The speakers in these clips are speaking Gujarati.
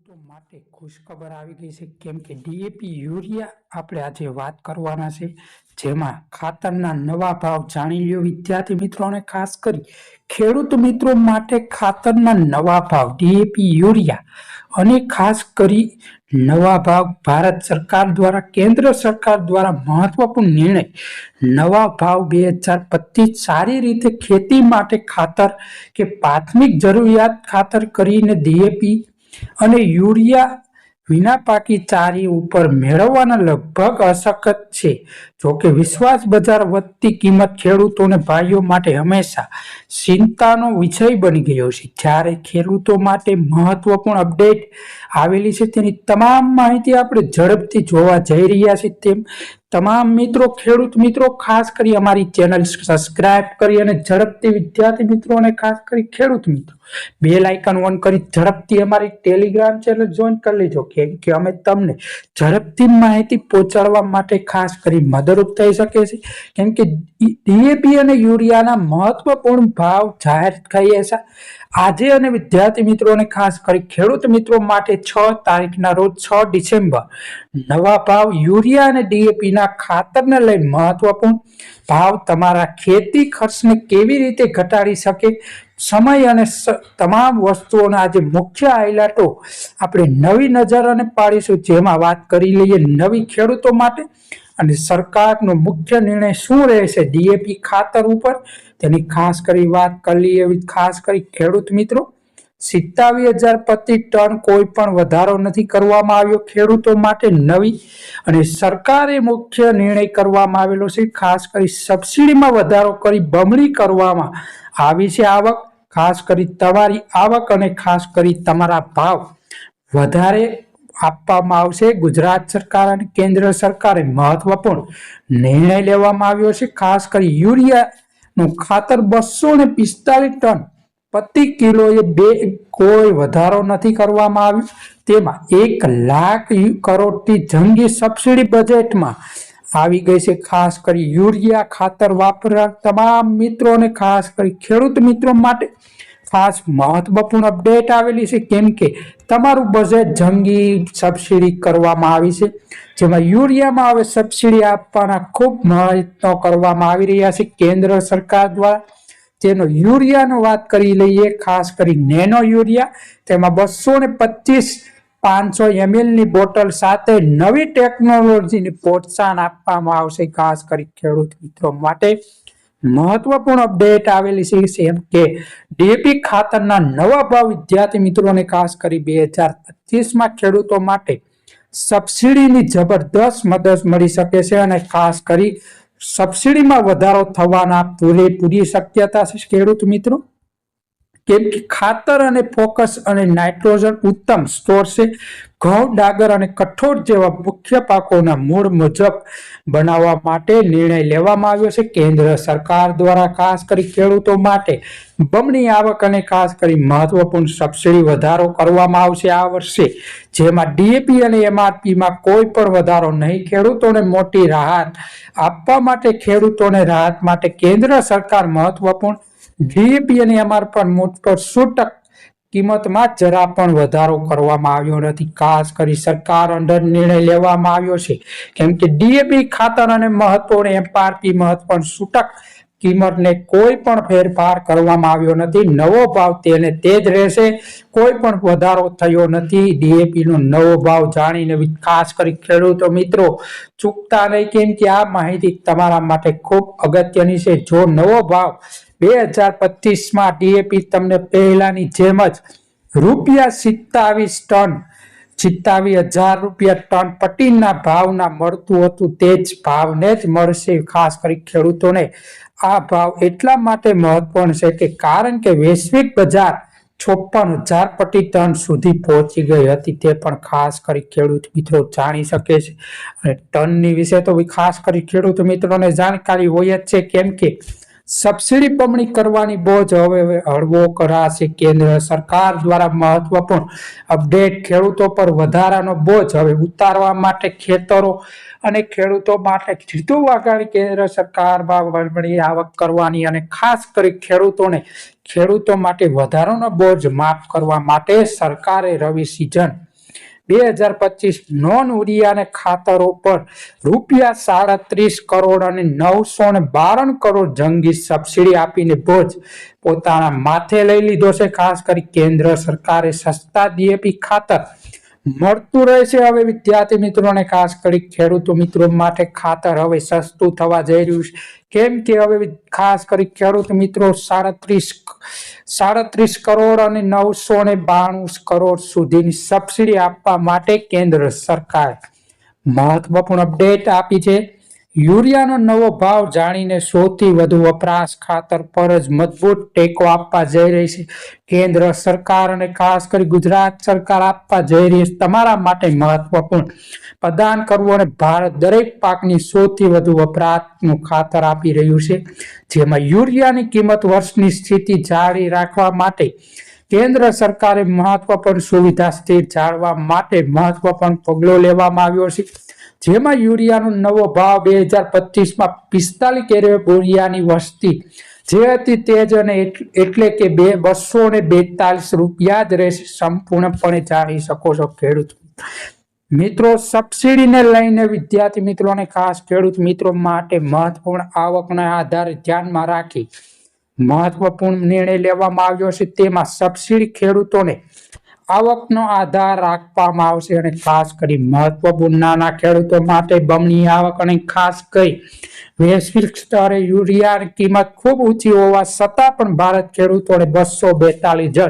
ખેડૂતો માટે ખુશખબર આવી ગઈ છે. કેમ કે ડીએપી યુરિયા આપણે આજે વાત કરવાના છે. જેમાં ખાતરના નવા ભાવ જાણી લ્યો. વિદ્યાર્થી મિત્રોને ખાસ કરી ખેડૂત મિત્રો માટે ખાતરના નવા ભાવ ડીએપી યુરિયા અને ખાસ કરી નવા ભાવ ભારત સરકાર દ્વારા, કેન્દ્ર સરકાર દ્વારા મહત્વપૂર્ણ નિર્ણય નવા ભાવ બે હજાર પચીસ સારી રીતે ખેતી માટે ખાતર કે પ્રાથમિક જરૂરિયાત ખાતર કરીને ડીએપી અને યુરિયા વિના પાકી ચારી ઉપર મેળવવાના લગભગ અશક્ય છે. જોકે વિશ્વાસ બજાર વધતી કિંમત ખેડૂતોને ભાઈઓ માટે હંમેશા ચિંતાનો વિષય બની ગયો છે. જ્યારે ખેડૂતો માટે મહત્વપૂર્ણ અપડેટ આવેલી છે, તેની તમામ માહિતી આપણે ઝડપથી જોવા જઈ રહ્યા છીએ. તેમ તમામ મિત્રો, ખેડૂત મિત્રો, ખાસ કરી અમારી ચેનલ સબસ્ક્રાઇબ કરી અને ઝડપથી વિદ્યાર્થી મિત્રો અને ખાસ કરી ખેડૂત મિત્રો. બે લાઇકન ઓન કરી ઝડપથી અમારી ટેલિગ્રામ ચેનલ જોઈન કરી લેજો. કેમ કે અમે તમને ઝડપથી માહિતી પહોંચાડવા માટે ખાસ કરી મદદરૂપ થઈ શકે છે કેમ કે ડીએપી અને યુરિયાના મહત્વપૂર્ણ ભાવ જાહેર થઈએ છે. આજે અને વિદ્યાર્થી મિત્રોને ખાસ કરી ખેડૂત મિત્રો માટે છ તારીખના રોજ છ ડિસેમ્બર નવા ભાવ યુરિયા અને ડીએપીના ખાતરને લઈ મહત્વપૂર્ણ ભાવ તમારા ખેતી ખર્ચને કેવી રીતે ઘટાડી શકે? સમય અને તમામ વસ્તુઓના આજે મુખ્ય હાઇલાઇટો આપણે નવી નજર અને પાડીશું. જેમાં વાત કરી લઈએ નવી ખેડૂતો માટે અને સરકારનો મુખ્ય નિર્ણય શું રહેશે? ડીએપી ખાતર ઉપર. તેની ખાસ કરી વાત કરી લઈએ ખાસ કરી ખેડૂત મિત્રો. સિત્તાવીસ હજાર પ્રતિ ટન કોઈ પણ વધારો નથી કરવામાં આવ્યો. ખેડૂતો માટે નવી અને સરકારે મુખ્ય નિર્ણય કરવામાં આવેલો છે. ખાસ કરી સબસિડીમાં વધારો કરી બમણી કરવામાં આવી છે આવક. ખાસ કરી તમારી આવક અને ખાસ કરી તમારા ભાવ વધારે આપવામાં આવશે. ગુજરાત સરકાર અને કેન્દ્ર સરકારે મહત્વપૂર્ણ નિર્ણય લેવામાં આવ્યો છે. ખાસ કરી યુરિયાનું ખાતર બસો ને પિસ્તાલીસ ટન પ્રતિ કિલોએ બે કોઈ વધારો નથી કરવામાં આવ્યો. તેમાં એક લાખ કરોડથી જંગી સબસિડી બજેટમાં આવી ગઈ છે. ખાસ કરી યુરિયા ખાતર વાપરનાર તમામ મિત્રોને, ખાસ કરી ખેડૂત મિત્રો માટે ખાસ મહત્વપૂર્ણ અપડેટ આવેલી છે કેમ કે તમારું બજેટ જંગી સબસિડી કરવામાં આવી છે. જેમાં યુરિયામાં હવે સબસિડી આપવાના ખૂબ પ્રયત્નો કરવામાં આવી રહ્યા છે. કેન્દ્ર સરકાર દ્વારા તેનો યુરિયાનો વાત કરી લઈએ, ખાસ કરી નેનો યુરિયા, તેમાં બસો ને પચીસ પાંચસો એમએલની બોટલ સાથે નવી ટેકનોલોજીને પ્રોત્સાહન આપવામાં આવશે, ખાસ કરી ખેડૂત મિત્રો માટે. મહત્વપૂર્ણ અપડેટ આવેલી છે જેમ કે ડીએપી ખાતરના નવા ભાવ વિદ્યાર્થી મિત્રોને ખાસ કરી બે હજાર પચીસમાં ખેડૂતો માટે સબસિડીની જબરદસ્ત મદદ મળી શકે છે અને ખાસ કરી સબસિડીમાં વધારો થવાના પૂરેપૂરી શક્યતા છે ખેડૂત મિત્રો? કેમ કે ખાતર અને ફોકસ અને નાઇટ્રોજન ઉત્તમ સ્ટોર છે. ઘઉં, ડાગર અને કઠોળ જેવા મુખ્ય પાકોના મૂળ મુજબ બનાવવા માટે નિર્ણય લેવામાં આવ્યો છે. કેન્દ્ર સરકાર દ્વારા ખાસ કરી ખેડૂતો માટે બમણી આવક અને ખાસ કરી મહત્વપૂર્ણ સબસિડી વધારો કરવામાં આવશે આ વર્ષે. જેમાં ડીએપી અને એમઆરપીમાં કોઈ પણ વધારો નહીં. ખેડૂતોને મોટી રાહત આપવા માટે, ખેડૂતોને રાહત માટે કેન્દ્ર સરકાર મહત્વપૂર્ણ ડીએપી અને એમઆર પર મોટો છૂટક કિંમતમાં જરા પણ વધારો કરવામાં આવ્યો નથી. ખાસ કરી સરકાર અંડર નિર્ણય લેવામાં આવ્યો છે. કેમ કે ડીએપી ખાતર અને મહત્વપૂર્ણ એમઆરપી મહત્વપૂર્ણ છૂટક કિંમતને કોઈ પણ ફેરફાર કરવામાં આવ્યો નથી. નવો ભાવ તેને તે જ રહેશે. કોઈ પણ વધારો થયો નથી. ડીએપીનો નવો ભાવ જાણીને ખાસ કરી ખેડૂતો મિત્રો, ચૂકતા નહીં. કેમ કે આ માહિતી તમારા માટે ખૂબ અગત્યની છે. જો નવો ભાવ બે હજાર પચીસમાં ડીએપી તમને પહેલાની જેમ જ રૂપિયા સિત્તાવીસ ટન, સિત્તાવીસ હજાર રૂપિયા ટન પટીના ભાવના મળતું હતું તે જ ભાવને જ મળશે ખાસ કરી ખેડૂતોને. આ ભાવ એટલા માટે મહત્વપૂર્ણ છે કે કારણ કે વૈશ્વિક બજાર ચોપન હજાર પટી ટન સુધી પહોંચી ગઈ હતી તે પણ ખાસ કરી ખેડૂત મિત્રો જાણી શકે છે. અને ટનની વિશે તો ખાસ કરી ખેડૂત મિત્રોને જાણકારી હોય જ છે કેમ કે સબસિડી બમણી કરવાની બોજ હવે હળવો કરાશે કેન્દ્ર સરકાર દ્વારા મહત્વપૂર્ણ અપડેટ ખેડૂતો પર વધારાનો બોજ હવે ઉતારવા માટે ખેતરો અને ખેડૂતો માટે સીધું વાગાડી કેન્દ્ર સરકારમાં બમણી આવક કરવાની અને ખાસ કરી ખેડૂતોને ખેડૂતો માટે વધારાનો બોજ માફ કરવા માટે સરકારે રવિ સિઝન બે હજાર પચીસ નોન ઉરિયાને ખાતરો પર રૂપિયા સાડત્રીસ કરોડ અને નવસો ને બાવન કરોડ જંગી સબસિડી આપીને બોજ પોતાના માથે લઈ લીધો છે. ખાસ કરી કેન્દ્ર સરકારે સસ્તા ડીએપી ખાતર મળતું રહેશે હવે વિદ્યાર્થી મિત્રોને ખાસ કરી ખેડૂતો મિત્રો માટે ખાતર હવે સસ્તું થવા જઈ રહ્યું છે. કેમ કે હવે ખાસ કરી ખેડૂત મિત્રો સાડત્રીસ સાડત્રીસ કરોડ અને નવસો ને બાણું કરોડ સુધીની સબસિડી આપવા માટે કેન્દ્ર સરકાર મહત્વપૂર્ણ અપડેટ આપી છે. યુરિયાનો નવો ભાવ જાણીને સૌથી વધુ વપરાશ ખાતર પર જ મજબૂત ટેકો આપવા જઈ રહી છે. કેન્દ્ર સરકાર અને ખાસ કરી ગુજરાત સરકાર આપવા જઈ રહી છે. તમારા માટે મહત્વપૂર્ણ. પ્રદાન કરવું અને ભારત દરેક પાકની સૌથી વધુ વપરાશનું ખાતર આપી રહ્યું છે. જેમાં યુરિયાની કિંમત વર્ષની સ્થિતિ જાળવી રાખવા માટે કેન્દ્ર સરકારે મહત્વપૂર્ણ સુવિધા સ્થિર જાળવા માટે મહત્વપૂર્ણ પગલો લેવામાં આવ્યો છે. જેમાં યુરિયાનો નવો ભાવ બે હજાર પચીસમાં પિસ્તાલીસ કેરે બોરિયાની વસ્તી જે હતી તે જ અને એટ- એટલે કે બે બસો ને બેતાલીસ રૂપિયા જ રહેશે. સંપૂર્ણપણે જાણી શકો છો ખેડૂત. મિત્રો, સબસિડીને લઈને વિદ્યાર્થી મિત્રોને ખાસ ખેડૂત મિત્રો માટે મહત્વપૂર્ણ આવકના આધારે ધ્યાનમાં રાખી મહત્વપૂર્ણ નિર્ણય લેવામાં આવ્યો છે. તેમાં સબસિડી ખેડૂતોને આવકનો આધાર રાખવામાં આવશે અને ખાસ કરી મહત્વપૂર્ણ નાના ખેડૂતો માટે બમણી આવક અને ખાસ કરી વૈશ્વિક સ્તરે યુરિયાની કિંમત ખૂબ ઊંચી હોવા છતાં પણ ભારત ખેડૂતોને બસો બેતાલીસ જ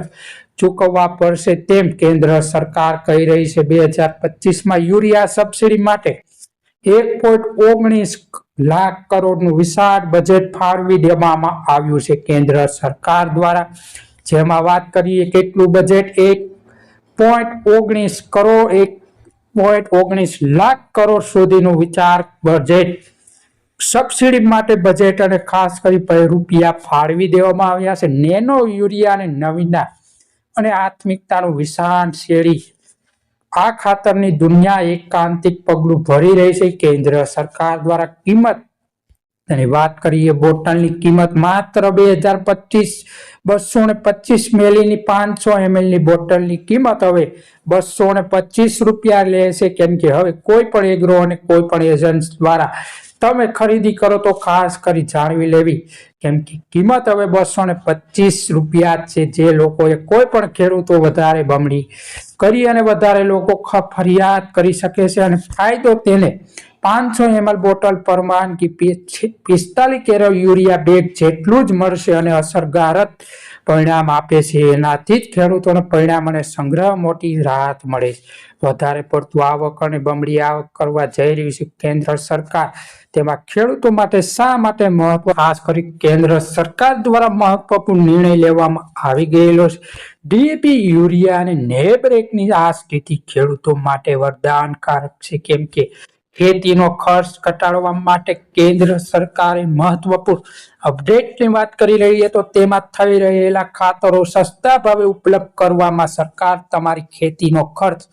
ચૂકવવા પડશે તેમ કેન્દ્ર સરકાર કહી રહી છે. બે હજાર પચીસમાં યુરિયા સબસિડી માટે એક પોઈન્ટ ઓગણીસ લાખ કરોડનું વિશાળ બજેટ ફાળવી દેવામાં આવ્યું છે. કેન્દ્ર સરકાર દ્વારા જેમાં વાત કરીએ કેટલું બજેટ એક પોઈન્ટ ઓગણીસ કરોડ, એક પોઈન્ટ ઓગણીસ લાખ કરોડ સુધીનું વિચાર બજેટ સબસિડી માટે બજેટ અને ખાસ કરી રૂપિયા ફાળવી દેવામાં આવ્યા છે. નેનો યુરિયા અને નવીના અને આત્મિકતાનું વિશાળ શેરી. આ ખાતરની દુનિયા એકાંતિક પગલું ભરી રહી છે. કેન્દ્ર સરકાર દ્વારા કિંમત અને વાત કરીએ બોટલની કિંમત, માત્ર બે હજાર પચીસ, બસો ને પચીસ મેલીની પાંચસો એમએલની બોટલની કિંમત હવે બસો ને પચીસ રૂપિયા લેશે કેમ કે હવે કોઈ પણ એગ્રો અને કોઈ પણ એજન્ટ દ્વારા તમે ખરીદી કરો તો ખાસ કરી જાણવી લેવી. કેમ કે કિંમત હવે બસો ને પચીસ રૂપિયા છે. જે લોકોએ કોઈ પણ ખેડૂતો વધારે બમણી કરી અને વધારે લોકો ફરિયાદ કરી શકે છે અને ફાયદો તેને પાંચસો એમએલ બોટલ પરમાન કે પિસ્તાલીસ કેરો યુરિયા બેગ જેટલું જ મળશે અને અસરકારક પરિણામ આપે છે. એનાથી જ ખેડૂતોને પરિણામ અને સંગ્રહ મોટી રાહત મળે છે. વધારે પડતું આવક અને બમણી આવક કરવા જઈ રહ્યું છે કેન્દ્ર સરકાર. તેમાં ખેડૂતો માટે શા માટે મહત્વ? ખાસ કરી કેન્દ્ર સરકાર દ્વારા મહત્વપૂર્ણ નિર્ણય લેવામાં આવી ગયેલો છે. ડીએપી યુરિયા અને નેબ્રેકની આ સ્થિતિ ખેડૂતો માટે વરદાનકારક છે. કેમ કે ખેતીનો ખર્ચ ઘટાડવા માટે કેન્દ્ર સરકારે મહત્વપૂર્ણ અપડેટની વાત કરી રહીએ તો તેમાં થઈ રહેલા ખાતરો સસ્તા ભાવે ઉપલબ્ધ કરવામાં સરકાર તમારી ખેતીનો ખર્ચ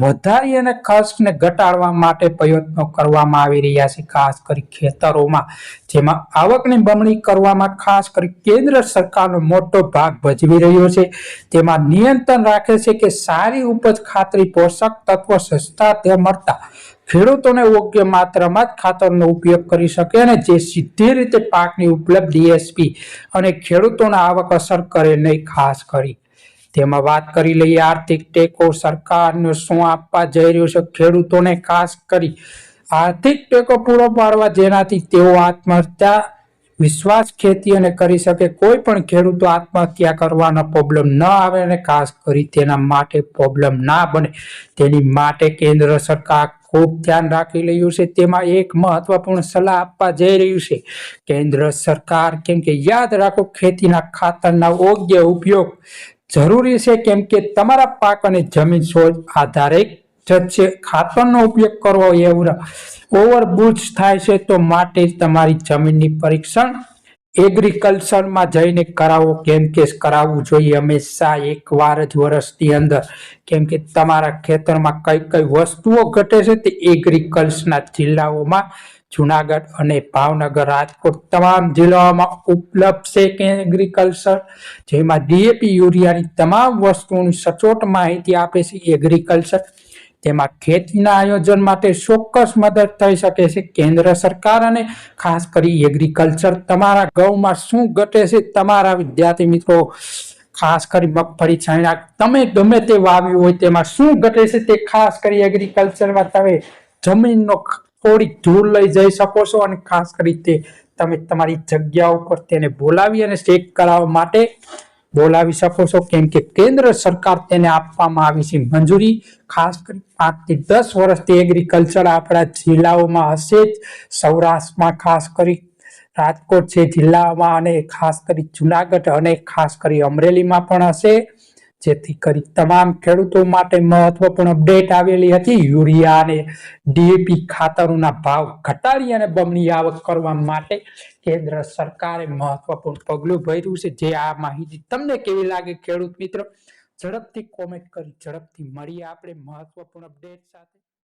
વધારી અને ખર્ચને ઘટાડવા માટે પ્રયત્નો કરવામાં આવી રહ્યા છે. ખાસ કરી ખેતરોમાં જેમાં આવકની બમણી કરવામાં ખાસ કરી કેન્દ્ર સરકારનો મોટો ભાગ ભજવી રહ્યો છે. તેમાં નિયંત્રણ રાખે છે કે સારી ઉપજ ખાતરી પોષક તત્વો સસ્તા તે મળતા ખેડૂતોને યોગ્ય માત્રામાં જ ખાતરનો ઉપયોગ કરી શકે અને જે સીધી રીતે પાકની ઉપલબ્ધ ડીએસપી અને ખેડૂતોના આવક અસર કરે નહીં, ખાસ કરી. તેમાં વાત કરી લઈએ આર્થિક ટેકો સરકારને શું આપવા જઈ રહ્યું છે ખેડૂતોને, ખાસ કરી. આર્થિક ટેકો પૂરો પાડવા જેનાથી તેઓ આત્મહત્યા, વિશ્વાસ ખેતી અને કરી શકે. કોઈ પણ ખેડૂતો આત્મહત્યા કરવાનો પ્રોબ્લેમ ન આવે અને ખાસ કરી તેના માટે પ્રોબ્લેમ ના બને. તેની માટે કેન્દ્ર સરકાર ખૂબ ધ્યાન રાખી રહ્યું છે. તેમાં એક મહત્વપૂર્ણ સલાહ આપવા જઈ રહ્યું છે. કેન્દ્ર સરકાર કેમ કે યાદ રાખો ખેતીના ખાતરના યોગ્ય ઉપયોગ જરૂરી છે કેમ કે તમારા પાક અને જમીન સોજ આધારે જ છે. ખાતરનો ઉપયોગ કરવો એવું ઓવરબુજ થાય છે તો માટે તમારી જમીનની પરીક્ષણ એગ્રીકલ્ચરમાં જઈને કરાવો. કેમ કે કરાવવું જોઈએ હંમેશા એક વાર જ વર્ષની અંદર. કેમ કે તમારા ખેતરમાં કઈ કઈ વસ્તુઓ ઘટે છે તે એગ્રીકલ્ચરના જિલ્લાઓમાં, જુનાગઢ અને ભાવનગર, રાજકોટ તમામ જિલ્લાઓમાં ઉપલબ્ધ છે કે એગ્રીકલ્ચર જેમાં ડીએપી યુરિયાની તમામ વસ્તુઓની સચોટ માહિતી આપે છે એગ્રીકલ્ચર તેમાં ખેતીના આયોજન માટે ચોક્કસ મદદ થઈ શકે છે. કેન્દ્ર સરકાર અને ખાસ કરી એગ્રીકલ્ચર તમારા ગૌમાં શું ઘટે છે તમારા વિદ્યાર્થી મિત્રો? ખાસ કરી મગફળી ચણા તમે ગમે તે વાવ્યું હોય તેમાં શું ઘટે છે તે ખાસ કરી એગ્રીકલ્ચરમાં તમે જમીનનો થોડીક દૂર લઈ જઈ શકો છો અને ખાસ કરી તે તમે તમારી જગ્યા ઉપર તેને બોલાવી અને ચેક કરાવવા માટે બોલાવી શકો છો. કેમ કે કેન્દ્ર સરકાર તેને આપવામાં આવી છે મંજૂરી. ખાસ કરી પાંચથી દસ વર્ષથી એગ્રીકલ્ચર આપણા જિલ્લાઓમાં હશે જ. સૌરાષ્ટ્રમાં ખાસ કરી રાજકોટ છે જિલ્લામાં અને ખાસ કરી જુનાગઢ અને ખાસ કરી અમરેલીમાં પણ હશે. જેથી કરી તમામ ખેડૂતો માટે મહત્વપૂર્ણ અપડેટ આવેલી હતી. યુરિયા અને ડીએપી ખાતરોના ભાવ ઘટાડી અને બમણી આવક કરવા માટે કેન્દ્ર સરકારે મહત્વપૂર્ણ પગલું ભર્યું છે. જે આ માહિતી તમને કેવી લાગે ખેડૂત મિત્રો? ઝડપથી કોમેન્ટ કરી, ઝડપથી મળીએ આપણે મહત્વપૂર્ણ અપડેટ સાથે